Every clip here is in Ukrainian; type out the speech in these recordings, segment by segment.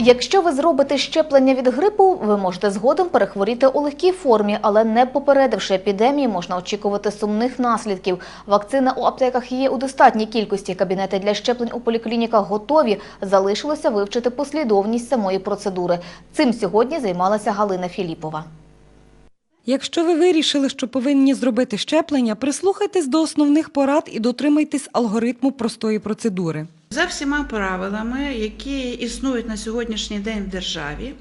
Якщо ви зробите щеплення від грипу, ви можете згодом перехворіти у легкій формі, але не попередивши епідемії, можна очікувати сумних наслідків. Вакцина у аптеках є у достатній кількості. Кабінети для щеплень у поліклініках готові. Залишилося вивчити послідовність самої процедури. Цим сьогодні займалася Галина Філіпова. Якщо ви вирішили, що повинні зробити щеплення, прислухайтесь до основних порад і дотримайтесь алгоритму простої процедури. За всіма правилами, які існують на сьогоднішній день в державі,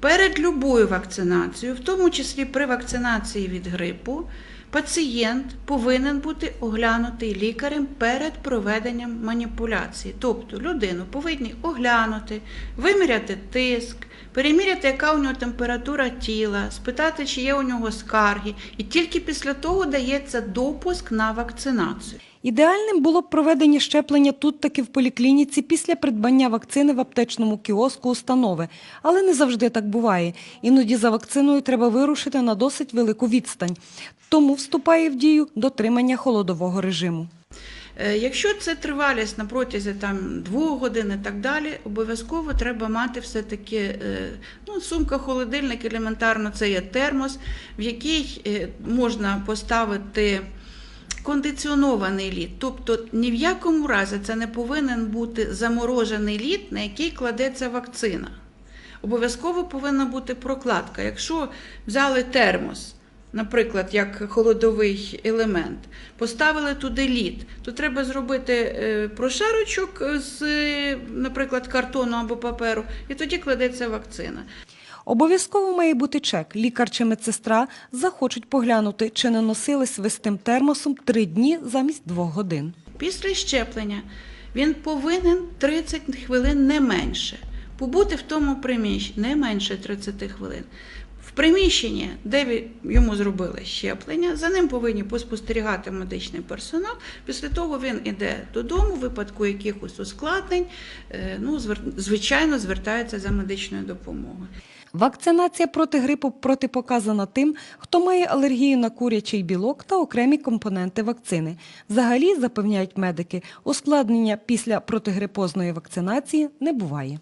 перед любою вакцинацією, в тому числі при вакцинації від грипу, пацієнт повинен бути оглянутий лікарем перед проведенням маніпуляції. Тобто людину повинні оглянути, виміряти тиск, переміряти, яка у нього температура тіла, спитати, чи є у нього скарги, і тільки після того дається допуск на вакцинацію. Ідеальним було б проведення щеплення тут таки в поліклініці після придбання вакцини в аптечному кіоску установи. Але не завжди так буває. Іноді за вакциною треба вирушити на досить велику відстань. Тому вступає в дію дотримання холодового режиму. Е, Якщо це тривалість на протязі там двох годин і так далі, обов'язково треба мати все-таки е, ну, сумка, холодильник, елементарно це є термос, в який е, можна поставити кондиціонований лід. Тобто ні в якому разі це не повинен бути заморожений лід, на який кладеться вакцина. Обов'язково повинна бути прокладка. Якщо взяли термос, наприклад, як холодовий елемент, поставили туди лід, то треба зробити е, прошарочок з, наприклад, картону або паперу, і тоді кладеться вакцина. Обов'язково має бути чек. Лікар чи медсестра захочуть поглянути, чи не носились ви з тим термосом три дні замість двох годин. Після щеплення він повинен 30 хвилин не менше. Побути в тому приміщенні не менше 30 хвилин. В приміщенні, де йому зробили щеплення, за ним повинні поспостерігати медичний персонал. Після того він іде додому, в випадку якихось ускладнень, е, ну, звичайно, звертається за медичною допомогою. Вакцинація проти грипу протипоказана тим, хто має алергію на курячий білок та окремі компоненти вакцини. Взагалі, запевняють медики, ускладнення після протигрипозної вакцинації не буває.